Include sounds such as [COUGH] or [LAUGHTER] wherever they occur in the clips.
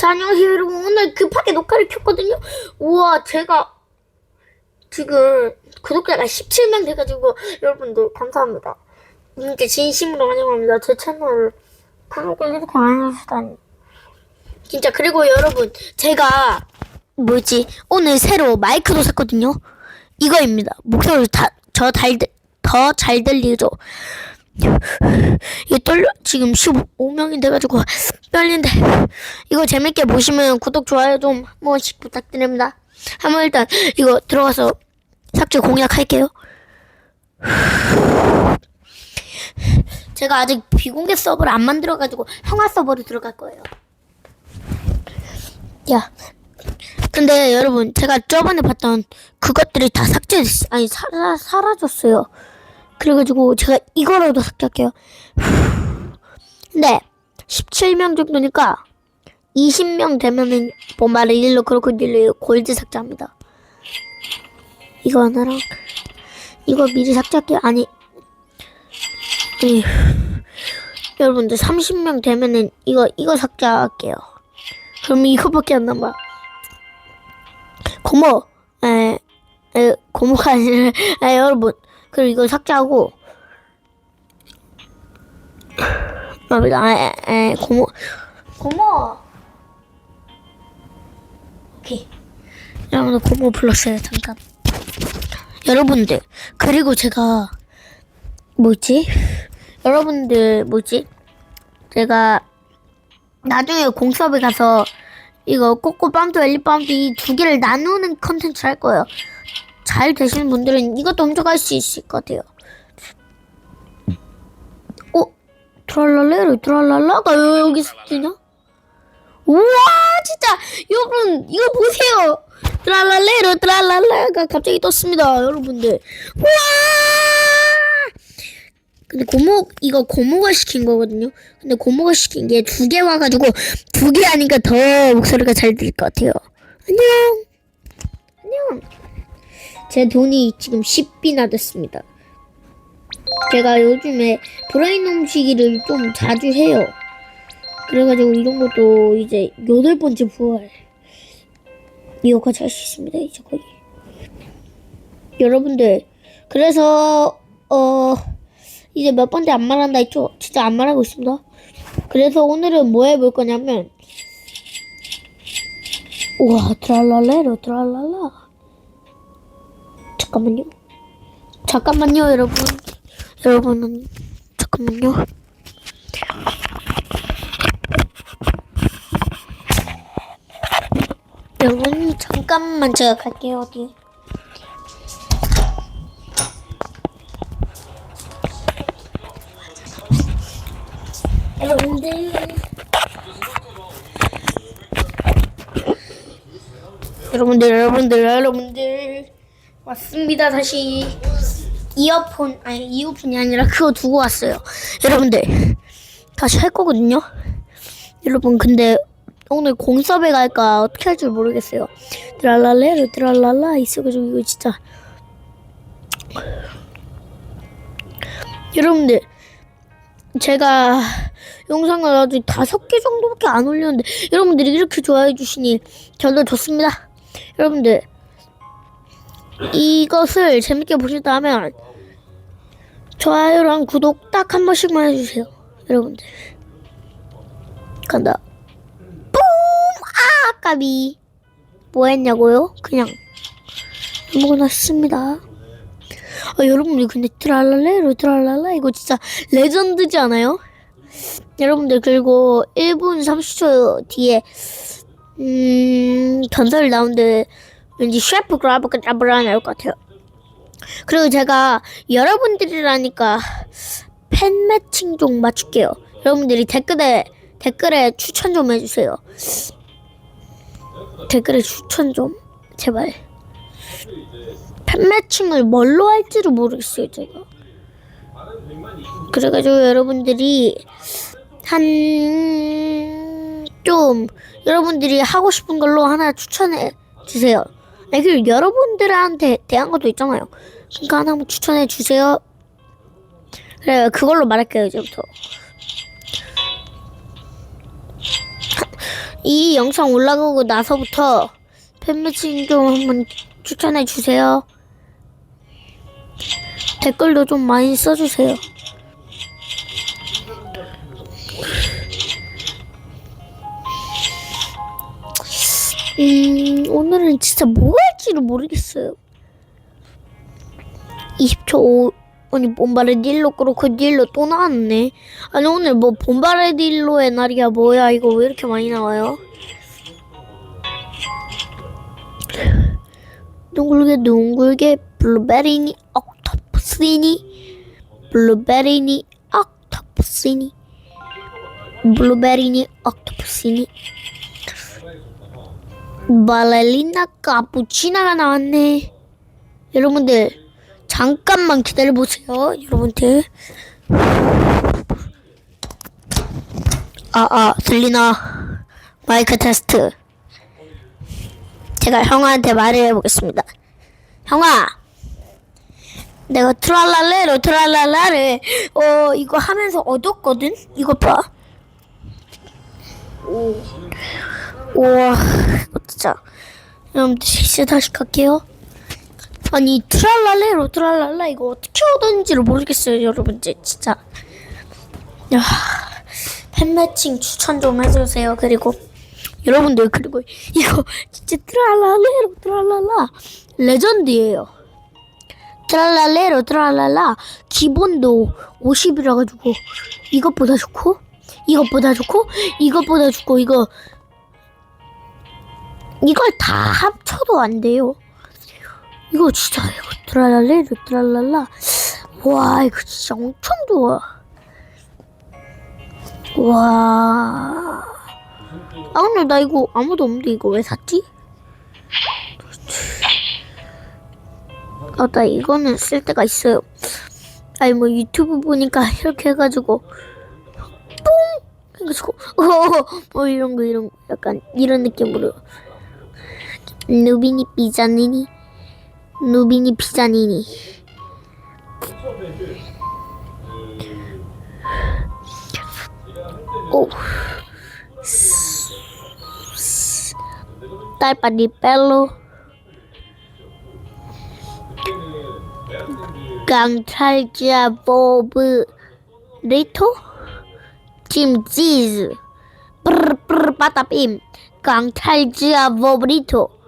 자, 안녕하세요, 여러분. 오늘 급하게 녹화를 켰거든요. 우와, 제가 지금 구독자가 17명 돼가지고 여러분들 감사합니다. 진짜 진심으로 환영합니다. 제 채널 구독을 이렇게 많이 해주시다니. 진짜 그리고 여러분 제가 뭐지 오늘 새로 마이크도 샀거든요. 이거입니다. 목소리 다 저 달 더 잘 들리죠. 이게 떨려 지금 15명이 돼가지고 떨린데 이거 재밌게 보시면 구독 좋아요 좀 한 번씩 부탁드립니다. 한번 일단 이거 들어가서 삭제 공략할게요. 제가 아직 비공개 서버를 안 만들어가지고 형아 서버로 들어갈 거예요. 야, 근데 여러분 제가 저번에 봤던 그것들이 다 삭제 아니 사라, 사라졌어요. 그래가지고 제가 이거라도 삭제할게요. 근데 17명 정도니까 20명 되면은 뭐 마릴로 크로코딜로 골드 삭제합니다. 이거 하나랑 이거 미리 삭제할게요. 아니, 아니 여러분들 30명 되면은 이거 이거 삭제할게요. 그럼 이거밖에 안 남아. 고모, 에, 에 고모가 아니라 에, 여러분 그리고 이걸 삭제하고 아, 에, 에, 고모 고모. 오케이. 여러분들 고모 불렀어요 잠깐. 여러분들 그리고 제가 뭐지? 여러분들 뭐지? 제가 나중에 공수업에 가서 이거 꼬꼬밤도 엘리밤도 이 두 개를 나누는 컨텐츠 할 거예요 잘 되시는 분들은 이것도 훔쳐갈 수 있을 것 같아요. 어? 트랄랄레로 트랄랄라가 왜 여기서 뜨냐? 우와 진짜 여러분 이거 보세요. 트랄랄레로 트랄랄라가 갑자기 떴습니다 여러분들. 우와 근데 고모 이거 고모가 시킨 거거든요. 근데 고모가 시킨 게 두 개 와가지고 두 개 하니까 더 목소리가 잘 들릴 것 같아요. 안녕. 안녕. 제 돈이 지금 10비나 됐습니다. 제가 요즘에 브레인 홈시기를 좀 자주 해요. 그래가지고 이런 것도 이제 여덟 번째 부활. 이거까지 할 수 있습니다, 이제 거의. 여러분들, 그래서, 어, 이제 몇 번째 안 말한다 했죠? 진짜 안 말하고 있습니다. 그래서 오늘은 뭐 해볼 거냐면, 우와, 트랄랄레로, 트랄랄라. 잠깐만요. 잠깐만요, 여러분. 여러분은 잠깐만요. 여러분 잠깐만 제가 갈게요 어디. 여러분들. 여러분들 여러분들 여러분들 왔습니다. 다시 이어폰 아니 이어폰이 아니라 그거 두고 왔어요. 여러분들 다시 할 거거든요. 여러분 근데 오늘 공섭에 갈까 어떻게 할 줄 모르겠어요. 드랄랄레르 드랄랄라 있어가지고 이거 진짜. 여러분들 제가 영상을 아직 다섯 개 정도밖에 안 올렸는데 여러분들이 이렇게 좋아해 주시니 저도 좋습니다. 여러분들 이것을 재밌게 보셨다면 좋아요랑 구독 딱 한 번씩만 해주세요 여러분들 간다 뿜! 아 까비 뭐 했냐고요? 그냥 아무거나 했습니다 아 여러분들 근데 트랄랄레로 트랄랄라 이거 진짜 레전드지 않아요? 여러분들 그리고 1분 30초 뒤에 음 전설 나오는데 왠지 셰프 그라브가 잡으라 나올 것 같아요. 그리고 제가 여러분들이라니까 팬 매칭 좀 맞출게요. 여러분들이 댓글에 댓글에 추천 좀 해주세요. 댓글에 추천 좀 제발. 팬 매칭을 뭘로 할지를 모르겠어요 제가. 그래가지고 여러분들이 한 좀 여러분들이 하고 싶은 걸로 하나 추천해 주세요. 아니 그리고 여러분들한테 대한 것도 있잖아요. 그러니까 하나 한번 추천해 주세요. 그래 그걸로 말할게요 이제부터. 이 영상 올라가고 나서부터 팬매칭 좀 한번 추천해 주세요. 댓글도 좀 많이 써주세요. 오늘은 진짜 뭐 할지를 모르겠어요. 20초 오, 아니 봄바레딜로 그렇고 딜로 또 나왔네. 아니 오늘 뭐 봄바레딜로의 날이야 뭐야 이거 왜 이렇게 많이 나와요? 둥글게 둥글게 블루베리니 옥토퍼스니 블루베리니 옥토퍼스니 블루베리니 옥토퍼스니 발레리나 카푸치나가 나왔네. 여러분들 잠깐만 기다려 보세요, 여러분들. 아, 아, 들리나? 마이크 테스트. 제가 형아한테 말을 해보겠습니다. 형아, 내가 트랄랄레로 트랄랄라를 어 이거 하면서 얻었거든. 이거 봐. 우와, 진짜. 여러분들 실제 다시 갈게요. 아니 트랄랄레로 트랄랄라? 이거 어떻게 얻었는지를 모르겠어요 여러분들 진짜. 야 팬매칭 추천 좀 해주세요. 그리고 여러분들 그리고 이거 진짜 트랄랄레로 트랄랄라? 레전드예요. 트랄랄레로 트랄랄라? 기본도 50이라 가지고 이것보다 좋고 이것보다 좋고 이것보다 좋고 이거 이걸 다 합쳐도 안 돼요 이거 진짜 이거 트랄랄레 트랄랄라 와 이거 진짜 엄청 좋아 와 아, 근데 나 이거 아무도 없는데 이거 왜 샀지? 아, 나 이거는 쓸 때가 있어요. 아니, 뭐 유튜브 보니까 이렇게 해가지고, 뽕! 해가지고, 어, [LAUGHS] 뭐 이런 거, 이런 거, 약간 이런 느낌으로. 누비니 삐자니니. 누비니 피자니니. 오. 딸바디 벨로. 강탈자 보브 리토 김치즈 뿌르뿌르 빠따빔 강탈자 보브 리토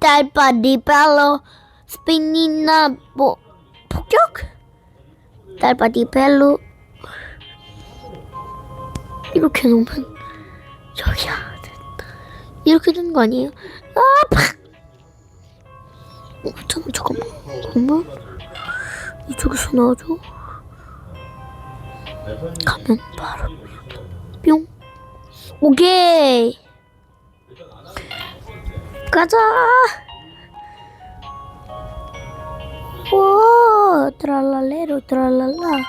딸바디 벨로 스피니나 뭐 폭격? 딸바디 벨로. 이렇게 놓으면 저기야 이렇게 되는 거 아니에요? 아 팍! 어, 잠깐 잠깐만. 잠깐만. 이쪽에서 나와줘. 가면 바로 뿅. 오케이 가자. 와 트랄랄레로 트랄랄라.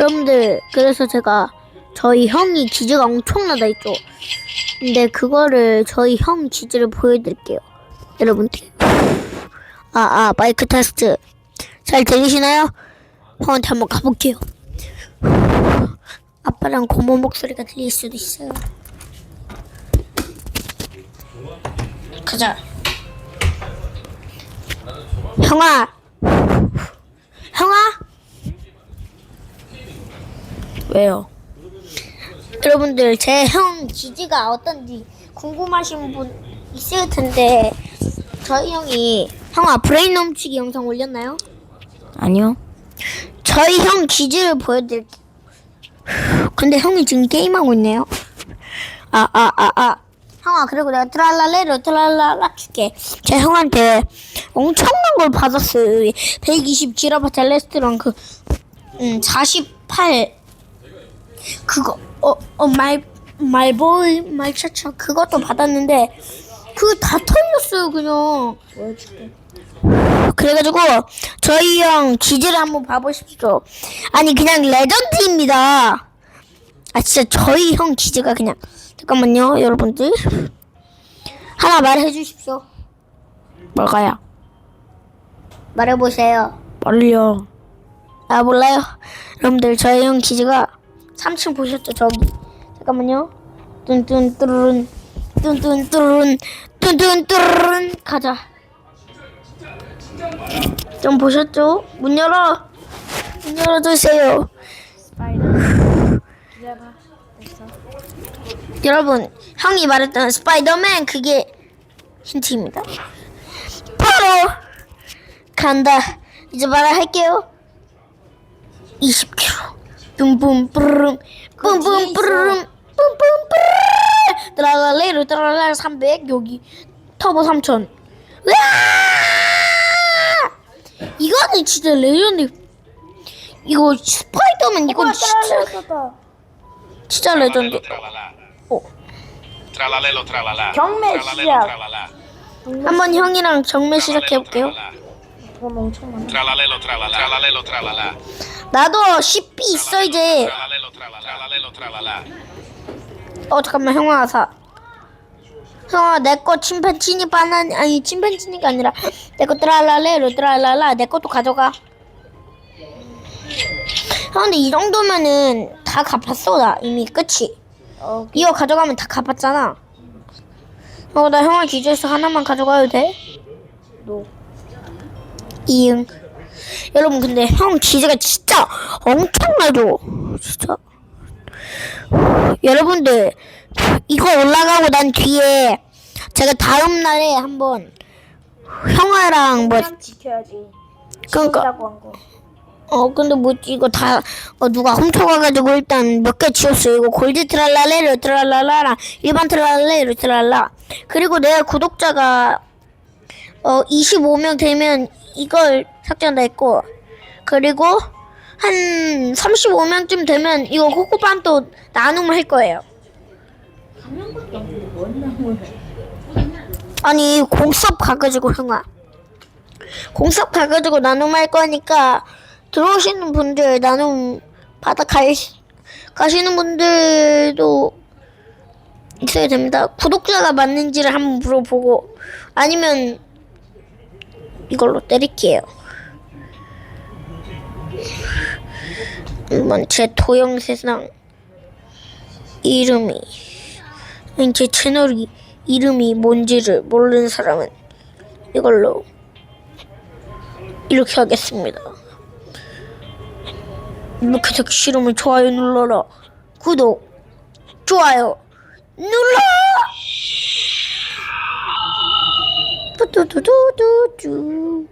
여러분들 그래서 제가 저희 형이 기즈가 엄청나다 했죠. 근데 그거를 저희 형 기즈를 보여드릴게요. 여러분들. 아 아 마이크 테스트. 잘 들리시나요? 형한테 한번 가볼게요. 아빠랑 고모 목소리가 들릴 수도 있어요 가자 형아 형아 왜요? 여러분들 제형 기지가 어떤지 궁금하신 분 있을 텐데 저희 형이 형아 브레인 넘치기 영상 올렸나요? 아니요. 저희 형 기지를 보여드릴게요. 근데 형이 지금 게임하고 있네요. 아, 아, 아, 아. 형아, 그리고 내가 트랄랄레로 트랄랄라 줄게. 제 형한테 엄청난 걸 받았어요. 120 지라바타 레스토랑 그, 음, 48. 그거, 어, 어, 말, 말보이, 말차차. 그것도 받았는데, 그거 다 털렸어요, 그냥. 그래가지고 저희 형 기질을 한번 봐보십시오. 아니 그냥 레전드입니다. 아 진짜 저희 형 기즈가 그냥 잠깐만요 여러분들 하나 말해 주십시오. 뭘까요? 말해보세요. 빨리요. 아 몰라요. 여러분들 저희 형 기즈가 3층 보셨죠 저기. 잠깐만요. 뚠뚠 뚜루룬 뚠뚠뚠 뚠뚠뚠 가자. 좀 보셨죠? 문 열어. 문 열어주세요. 기다려봐. 됐어. 여러분, 형이 말했던 스파이더맨 그게 힌트입니다. 바로 간다. 이제 말할게요. 20km. 뿜뿜 뿌르릉 뿜뿜 뿌르릉 뿜뿜 뿌르릉 드라랄레로 드라랄 300 여기 터보 3000 으아! 이거는 진짜 레전드 이거 스파이더맨 이건 진짜. 진짜 레전드 Tralala. 어. Tralalelo tralala. 경매 시작. 한번 형이랑 정면 시작해 볼게요. 돈 엄청 많아. Tralalelo tralala. Tralalelo tralala. 나도 10비 있어 이제. 어 잠깐만 형아 사. 형아 내 거 침팬지니 바나나 아니 침팬지니가 아니라 내 거 트랄랄레로 트랄랄라 내 것도 가져가. 형 근데 이 정도면은 다 갚았어 나 이미 끝이. 어, 이거 가져가면 다 갚았잖아. 어 나 형아 기주에서 하나만 가져가도 돼? 노. 이응. 여러분 근데 형 기재가 진짜 엄청나죠? 진짜. 여러분들 이거 올라가고 난 뒤에 제가 다음 날에 한번 형아랑 뭐 지켜야지. 그러니까 거. 어 근데 뭐지 이거 다 어, 누가 훔쳐가가지고 일단 몇 개 지웠어요. 이거 골드 트랄랄레르 트랄랄라랑 일반 트랄랄레르 트랄라. 그리고 내 구독자가 어 25명 되면 이걸 삭제한다 했고. 그리고 한 35명쯤 되면 이거 코코팜도 나눔을 할 거예요. 아니 공섭 가가지고 형아. 공섭 가가지고 나눔할 거니까 들어오시는 분들 나눔 받아 갈, 가시는 분들도 있어야 됩니다. 구독자가 맞는지를 한번 물어보고 아니면 이걸로 때릴게요. 한번 제 도형 세상 이름이 제 채널이 이름이 뭔지를 모르는 사람은 이걸로 이렇게 하겠습니다. 이렇게 듣기 싫으면 좋아요 눌러라. 구독, 좋아요 눌러. 뚜뚜뚜뚜뚜.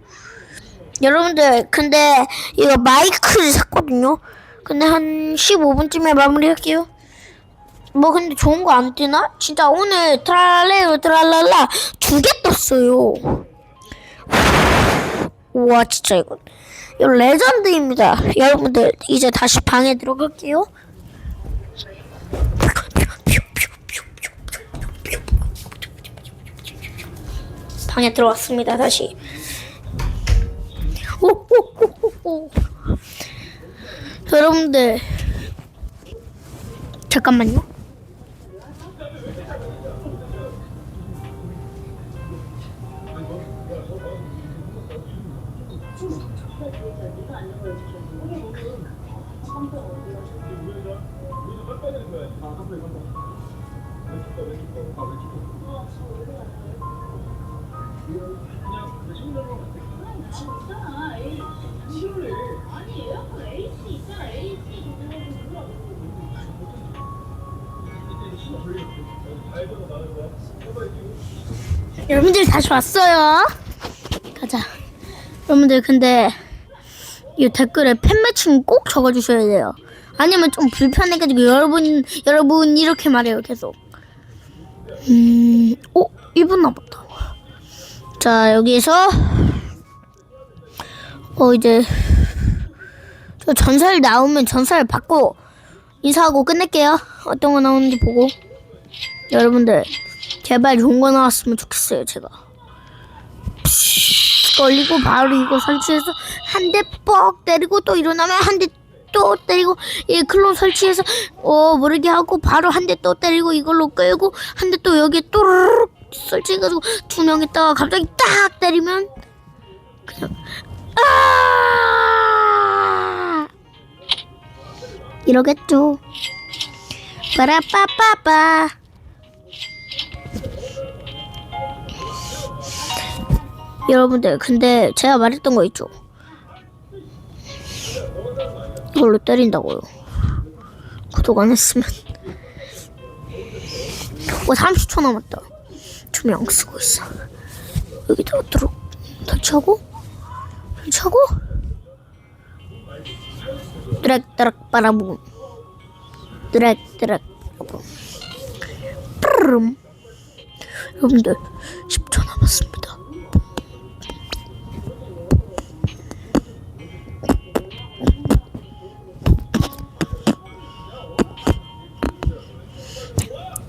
여러분들 근데 이거 마이크를 샀거든요. 근데 한 15분쯤에 마무리할게요. 뭐 근데 좋은 거 안 뜨나? 진짜 오늘 트랄레오 트랄랄라 두 개 떴어요. 우와 진짜 이거 이거 레전드입니다. 여러분들 이제 다시 방에 들어갈게요. 방에 들어왔습니다. 다시. 오오오오. 여러분들 잠깐만요. 여러분들 다시 왔어요. 가자. 여러분들 근데 이 댓글에 팬 매칭 꼭 적어주셔야 돼요. 아니면 좀 불편해가지고 여러분 여러분 이렇게 말해요 계속. 음, 어 1분 남았다. 자 여기서 어 이제 저 전설 나오면 전설 받고 인사하고 끝낼게요. 어떤 거 나오는지 보고 여러분들 제발 좋은 거 나왔으면 좋겠어요 제가. 걸리고 바로 이거 설치해서 한 대 뻑 때리고 또 일어나면 한 대 또 때리고 이 클론 설치해서 어 모르게 하고 바로 한 대 또 때리고 이걸로 끌고 한 대 또 여기에 또르륵 설치해가지고 두 명 있다가 갑자기 딱 때리면 그냥 아 이러겠죠. 빠라빠빠빠 여러분들 근데 제가 말했던 거 있죠? 이걸로 때린다고요. 구독 안 했으면. 와 30초 남았다. 조명 쓰고 있어. 여기다가 들어 터치하고? 터치하고? 드랙 드랙 빠라붐 드랙 드랙 빠라붐 뿌르름. 여러분들 10초 남았습니다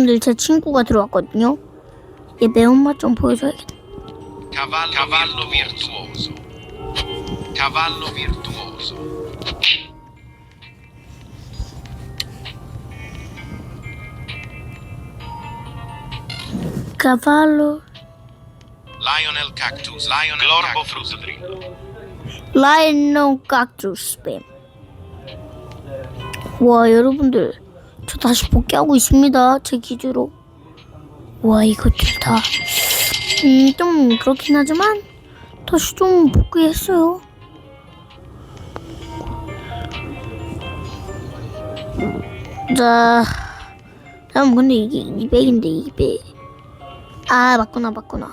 여러분들 제 친구가 들어왔거든요 얘 매운맛 좀 보여줘야겠다 Cavallo, Cavallo virtuoso. Cavallo virtuoso. cavallo Lionel cactus. Lionel Glorbo frutodrillo. 라이노 깍두스 스팸 와 여러분들 저 다시 복귀하고 있습니다. 제 기주로. 와 이것들 다음 좀 그렇긴 하지만 다시 좀 복귀했어요. 자 다음 근데 이게 200인데 200 아 맞구나 맞구나.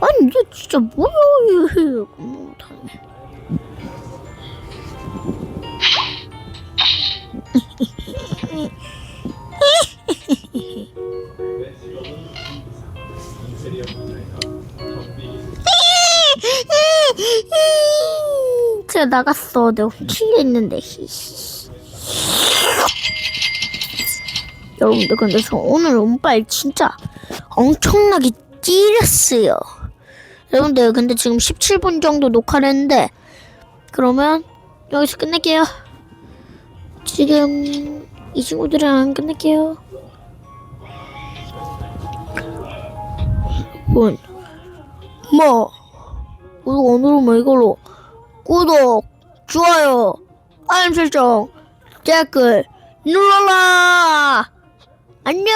아니 이게 진짜 뭐야 못하네 제가 나갔어. 내가 훔치려 했는데 여러분들 근데 저 오늘 운빨 진짜 엄청나게 찌렸어요. 여러분들 근데 지금 17분 정도 녹화를 했는데 그러면 여기서 끝낼게요. 지금 이 친구들이랑 끝낼게요 문. 뭐 오늘은 뭐 이걸로 구독 좋아요 알림 설정 댓글 눌러라 안녕